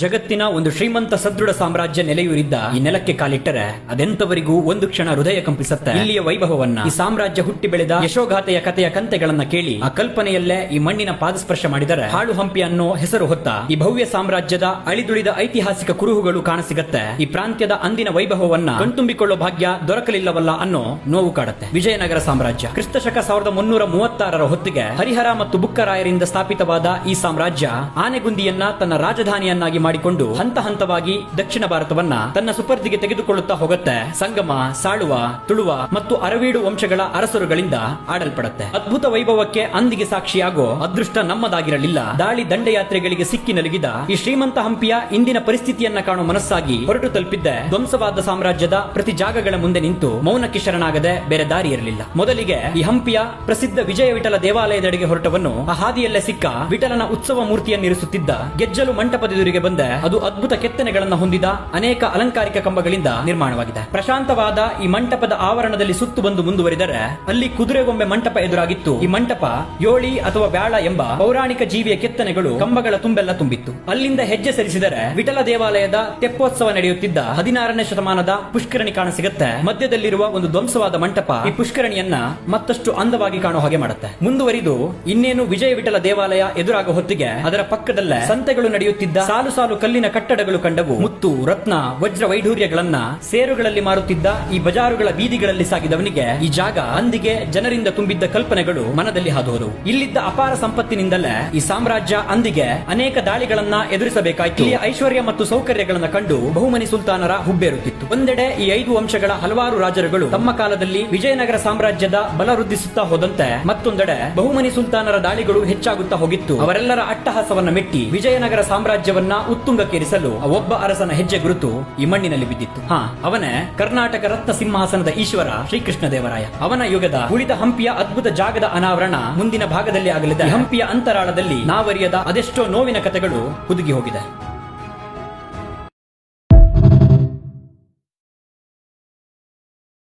ಜಗತ್ತಿನ ಒಂದು ಶ್ರೀಮಂತ ಸದೃಢ ಸಾಮ್ರಾಜ್ಯ ನೆಲೆಯೂರಿದ್ದ ಈ ನೆಲಕ್ಕೆ ಕಾಲಿಟ್ಟರೆ ಅದೆಂತವರಿಗೂ ಒಂದು ಕ್ಷಣ ಹೃದಯ ಕಂಪಿಸುತ್ತೆ. ಇಲ್ಲಿಯ ವೈಭವವನ್ನ ಈ ಸಾಮ್ರಾಜ್ಯ ಹುಟ್ಟಿ ಬೆಳೆದ ಯಶೋಗಾಥೆಯ ಕಥೆಯ ಕಂತೆಗಳನ್ನ ಕೇಳಿ ಆ ಕಲ್ಪನೆಯಲ್ಲೇ ಈ ಮಣ್ಣಿನ ಪಾದಸ್ಪರ್ಶ ಮಾಡಿದರೆ ಹಾಳು ಹಂಪಿ ಅನ್ನೋ ಹೆಸರು ಹೊತ್ತ ಈ ಭವ್ಯ ಸಾಮ್ರಾಜ್ಯದ ಅಳಿದುಳಿದ ಐತಿಹಾಸಿಕ ಕುರುಹುಗಳು ಕಾಣಸಿಗತ್ತೆ. ಈ ಪ್ರಾಂತ್ಯದ ಅಂದಿನ ವೈಭವವನ್ನ ಕಣ್ತುಂಬಿಕೊಳ್ಳೋ ಭಾಗ್ಯ ದೊರಕಲಿಲ್ಲವಲ್ಲ ಅನ್ನೋ ನೋವು ಕಾಡುತ್ತೆ. ವಿಜಯನಗರ ಸಾಮ್ರಾಜ್ಯ ಕ್ರಿಸ್ತಶಕ ಸಾವಿರದ ಮುನ್ನೂರ ಮೂವತ್ತಾರರ ಹೊತ್ತಿಗೆ ಹರಿಹರ ಮತ್ತು ಬುಕ್ಕರಾಯರಿಂದ ಸ್ಥಾಪಿತವಾದ ಈ ಸಾಮ್ರಾಜ್ಯ ಆನೆಗುಂದಿಯನ್ನ ತನ್ನ ರಾಜಧಾನಿಯನ್ನಾಗಿ ಮಾಡಿಕೊಂಡು ಹಂತ ಹಂತವಾಗಿ ದಕ್ಷಿಣ ಭಾರತವನ್ನ ತನ್ನ ಸುಪರ್ದಿಗೆ ತೆಗೆದುಕೊಳ್ಳುತ್ತಾ ಹೋಗುತ್ತೆ. ಸಂಗಮ, ಸಾಳುವ, ತುಳುವ ಮತ್ತು ಅರವೀಡು ವಂಶಗಳ ಅರಸರುಗಳಿಂದ ಆಡಲ್ಪಡುತ್ತೆ. ಅದ್ಭುತ ವೈಭವಕ್ಕೆ ಅಂದಿಗೆ ಸಾಕ್ಷಿಯಾಗೋ ಅದೃಷ್ಟ ನಮ್ಮದಾಗಿರಲಿಲ್ಲ. ದಾಳಿ ದಂಡಯಾತ್ರೆಗಳಿಗೆ ಸಿಕ್ಕಿ ನಲುಗಿದ ಈ ಶ್ರೀಮಂತ ಹಂಪಿಯ ಇಂದಿನ ಪರಿಸ್ಥಿತಿಯನ್ನ ಕಾಣುವ ಮನಸ್ಸಾಗಿ ಹೊರಟು ತಲುಪಿದ್ದೆ. ಧ್ವಂಸವಾದ ಸಾಮ್ರಾಜ್ಯದ ಪ್ರತಿ ಜಾಗಗಳ ಮುಂದೆ ನಿಂತು ಮೌನಕ್ಕೆ ಶರಣಾಗದೆ ಬೇರೆ ದಾರಿ ಇರಲಿಲ್ಲ. ಮೊದಲಿಗೆ ಈ ಹಂಪಿಯ ಪ್ರಸಿದ್ಧ ವಿಜಯ ವಿಠಲ ದೇವಾಲಯದೆಡೆಗೆ ಹೊರಟವನ್ನು ಆ ಹಾದಿಯಲ್ಲೇ ಸಿಕ್ಕ ವಿಠಲನ ಉತ್ಸವ ಮೂರ್ತಿಯನ್ನಿರಿಸುತ್ತಿದ್ದ ಗೆಜ್ಜಲು ಮಂಟಪದೆದುರಿಗೆ ಬಂದೆ ಅದು ಅದ್ಭುತ ಕೆತ್ತನೆಗಳನ್ನು ಹೊಂದಿದ ಅನೇಕ ಅಲಂಕಾರಿಕ ಕಂಬಗಳಿಂದ ನಿರ್ಮಾಣವಾಗಿದೆ. ಪ್ರಶಾಂತವಾದ ಈ ಮಂಟಪದ ಆವರಣದಲ್ಲಿ ಸುತ್ತು ಬಂದು ಮುಂದುವರಿದರೆ, ಅಲ್ಲಿ ಕುದುರೆಗೊಂಬೆ ಮಂಟಪ ಎದುರಾಗಿತ್ತು. ಈ ಮಂಟಪ ಯೋಳಿ ಅಥವಾ ಬ್ಯಾಳ ಎಂಬ ಪೌರಾಣಿಕ ಜೀವಿಯ ಕೆತ್ತನೆಗಳು ಕಂಬಗಳ ತುಂಬೆಲ್ಲ ತುಂಬಿತ್ತು. ಅಲ್ಲಿಂದ ಹೆಜ್ಜೆ ಸರಿಸಿದರೆ, ವಿಠಲ ದೇವಾಲಯದ ತೆಪ್ಪೋತ್ಸವ ನಡೆಯುತ್ತಿದ್ದ ಹದಿನಾರನೇ ಶತಮಾನದ ಪುಷ್ಕರಣಿ ಕಾಣ ಸಿಗುತ್ತೆ ಮಧ್ಯದಲ್ಲಿರುವ ಒಂದು ಧ್ವಂಸವಾದ ಮಂಟಪ ಈ ಪುಷ್ಕರಣಿಯನ್ನ ಮತ್ತಷ್ಟು ಅಂದವಾಗಿ ಕಾಣೋ ಹಾಗೆ ಮಾಡುತ್ತೆ. ಮುಂದುವರಿದು ಇನ್ನೇನು ವಿಜಯ ವಿಠಲ ದೇವಾಲಯ ಎದುರಾಗ ಹೊತ್ತಿಗೆ ಅದರ ಪಕ್ಕದಲ್ಲೇ ಸಂತೆಗಳು ನಡೆಯುತ್ತಿದ್ದ ಸಾಲು ಸಾಲು ಕಲ್ಲಿನ ಕಟ್ಟಡಗಳು ಕಂಡವು. ಮುತ್ತು, ರತ್ನ, ವಜ್ರ ವೈಢೂರ್ಯಗಳನ್ನ ಸೇರುಗಳಲ್ಲಿ ಮಾರುತ್ತಿದ್ದ ಈ ಬಜಾರುಗಳ ಬೀದಿಗಳಲ್ಲಿ ಸಾಗಿದವನಿಗೆ ಈ ಜಾಗ ಅಂದಿಗೆ ಜನರಿಂದ ತುಂಬಿದ್ದ ಕಲ್ಪನೆಗಳು ಮನದಲ್ಲಿ ಹಾದುಹೋದವು ಇಲ್ಲಿದ್ದ ಅಪಾರ ಸಂಪತ್ತಿನಿಂದಲೇ ಈ ಸಾಮ್ರಾಜ್ಯ ಅಂದಿಗೆ ಅನೇಕ ದಾಳಿಗಳನ್ನ ಎದುರಿಸಬೇಕಾಯಿತು. ಇಲ್ಲಿಯ ಐಶ್ವರ್ಯ ಮತ್ತು ಸೌಕರ್ಯಗಳನ್ನ ಕಂಡು ಬಹುಮನಿ ಸುಲ್ತಾನರ ಹುಬ್ಬೇರುತ್ತಿತ್ತು. ಒಂದೆಡೆ ಈ ಐದು ವಂಶಗಳ ಹಲವಾರು ರಾಜರುಗಳು ತಮ್ಮ ಕಾಲದಲ್ಲಿ ವಿಜಯನಗರ ಸಾಮ್ರಾಜ್ಯದ ಬಲ ವೃದ್ಧಿಸುತ್ತಾ ಹೋದಂತೆ ಮತ್ತೊಂದೆಡೆ ಬಹುಮನಿ ಸುಲ್ತಾನರ ದಾಳಿಗಳು ಹೆಚ್ಚಾಗುತ್ತಾ ಹೋಗಿತ್ತು. ಅವರೆಲ್ಲರ ಅಟ್ಟಹಾಸವನ್ನ ಮೆಟ್ಟಿ ವಿಜಯನಗರ ಸಾಮ್ರಾಜ್ಯವನ್ನ ಉತ್ತುಂಗಕ್ಕೇರಿಸಲು ಒಬ್ಬ ಅರಸನ ಹೆಜ್ಜೆ ಗುರುತು ಈ ಮಣ್ಣಿನಲ್ಲಿ ಬಿದ್ದಿತ್ತು. ಹಾ. ಅವನೇ ಕರ್ನಾಟಕ ರತ್ನ ಸಿಂಹಾಸನದ ಈಶ್ವರ ಶ್ರೀಕೃಷ್ಣ ದೇವರಾಯ. ಅವನ ಯುಗದ ಉಳಿದ ಹಂಪಿಯ ಅದ್ಭುತ ಜಾಗದ ಅನಾವರಣ ಮುಂದಿನ ಭಾಗದಲ್ಲಿ ಆಗಲಿದೆ. ಹಂಪಿಯ ಅಂತರಾಳದಲ್ಲಿ ನಾವರಿಯದ ಅದೆಷ್ಟೋ ನೋವಿನ ಕಥೆಗಳು ಹುದುಗಿ ಹೋಗಿದೆ.